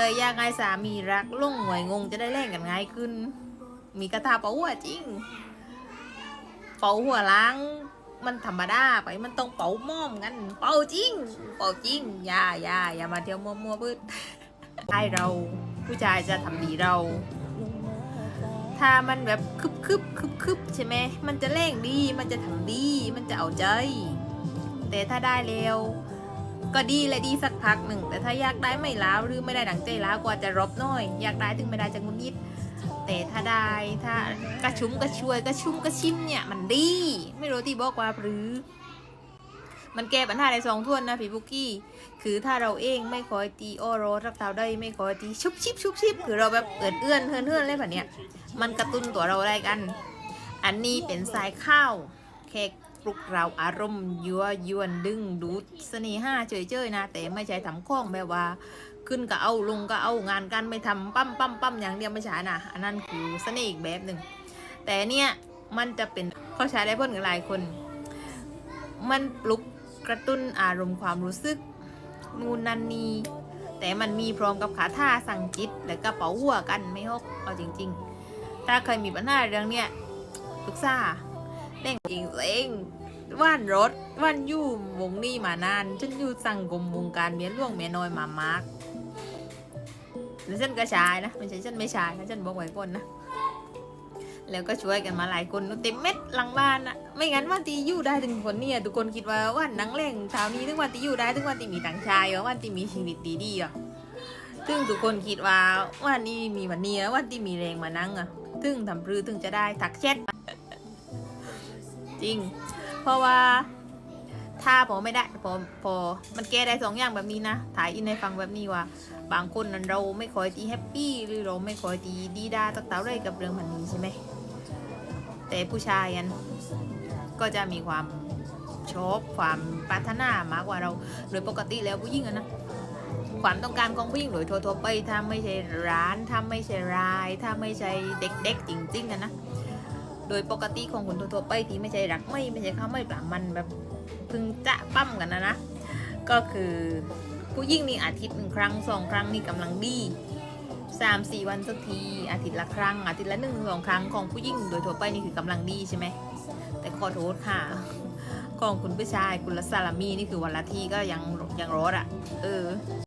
คยอยากให้สามีรักลุงหวยงงจะได้แล่งกันง่ายขึ้น มีกระทาเป่าหัวจริง เป่าหัวล้าง มันธรรมดาไปมันต้องเป่าม้อมกันเป่าจริง เป่าจริงอย่าอย่าอย่ามาเที่ยวมัวมัวพืดให้เราผู้ชายจะทำดีเรา ถ้ามันแบบคึบคึบคึบคึบใช่ไหมมันจะเร่งดีมันจะทำดีมันจะเอาใจ แต่ถ้าได้เร็ว ก็ดีและดีสักพักหนึ่ง แต่ถ้าอยากได้ไม่ล้าวหรือไม่ได้ดังใจล้าวก็อาจะรบหน้อย อยากได้ถึงไม่ได้จะงุนงิดแต่ถ้าได้ถ้ากระชุ่มกระชวยกระชุ่มกระชิมเนี่ยมันดี ไม่รู้ที่บอกว่าหรือ มันแก้ปัญหาในสองท่วนนะพี่บุกี้ คือถ้าเราเองไม่คอยตีโอโรรักเตาได้ไม่คอยตีชุบชิบชุบชิบคือเราแบบเอื้อนเอื้อนเฮือนเฮือนอะไรแบบเนี้ยมันกระตุ้นตัวเราได้กัน อันนี้เป็นสายข้าวแค่ ปลุกเราอารมณ์ยัวยวนดึงดูดเสน่หาเฉยๆนะ แต่ไม่ใช่ทำข้องแบบว่า ขึ้นก็เอาลงก็เอางานกันไม่ทำปั้มปั้มปั้มอย่างเดียวไม่ใช่นะอันนั้นคือเสน่ห์อีกแบบหนึ่งแต่เนี่ยมันจะเป็นเขาใช้ได้เพื่อนกับหลายคน มันปลุกกระตุ้นอารมณ์ความรู้สึกนูนนันนีแต่มันมีพร้อมกับขาท่าสั่งจิต และกระเป๋าหัวกันไม่ฮกเอาจริง ๆ ถ้าเคยมีปัญหาเรื่องเนี้ยปรึกษา เร่งจริงเร่งว่านรถว่านยู่วงนี้มานาน ฉันอยู่สั่งคมวงการเมียล่วงเมียน้อยมามากแล้วฉันก็ชายนะไม่ใช่ฉันไม่ชายนะฉันบอกไว้ก่อนนะแล้วก็ช่วยกันมาหลายคนเต็มเม็ดหลังบ้านอะไม่งั้นวันตีอยู่ได้ถึงคนเนี่ยทุกคนคิดว่าวันนังเล่งเช้านี้ถึงวันตีอยู่ได้ถึงวันตีมีตังชายวันตีมีชีวิตดีๆอะถึงทุกคนคิดว่าวันนี้มีวันเนี้วันที่มีแรงมานั่งอะถึงทำรือถึงจะได้ทักแชท จริง เพราะว่าถ้าพอไม่ได้พอพอมันแก้ได้สองอย่างแบบนี้นะถ่ายอินในฟังแบบนี้ว่า บางคนนั้นเราไม่ค่อยตีแฮปปี้หรือเราไม่ค่อยตีดีด้าตักเต้าได้กับเรื่องพันนี้ใช่ไหมแต่ผู้ชายอันก็จะมีความชอบความปรารถนามากกว่าเราโดยปกติแล้วผู้หญิงอะนะความต้องการของผู้หญิงโดยทั่วๆไปถ้าไม่ใช่ร้านถ้าไม่ใช่ราย ถ้าไม่ใช่เด็กๆจริงๆอะนะ โดยปกติของคนทั่วไปที่ไม่ใช่รักไม่ไม่ใช่ข้าวไม่ปลามันแบบพึ่งจะปั้มกันนะนะ ก็คือผู้หญิงนี่อาทิตย์หนึ่งครั้งสองครั้งนี่กำลังดีสามสี่วันสักทีอาทิตย์ละครั้ง อาทิตย์ละหนึ่งสองครั้งของผู้หญิงโดยทั่วไปนี่คือกำลังดีใช่ไหมแต่ขอโทษค่ะของคุณผู้ชายคุณละซาลามีนี่คือวันละทีก็ยังยังรอดอะ เออ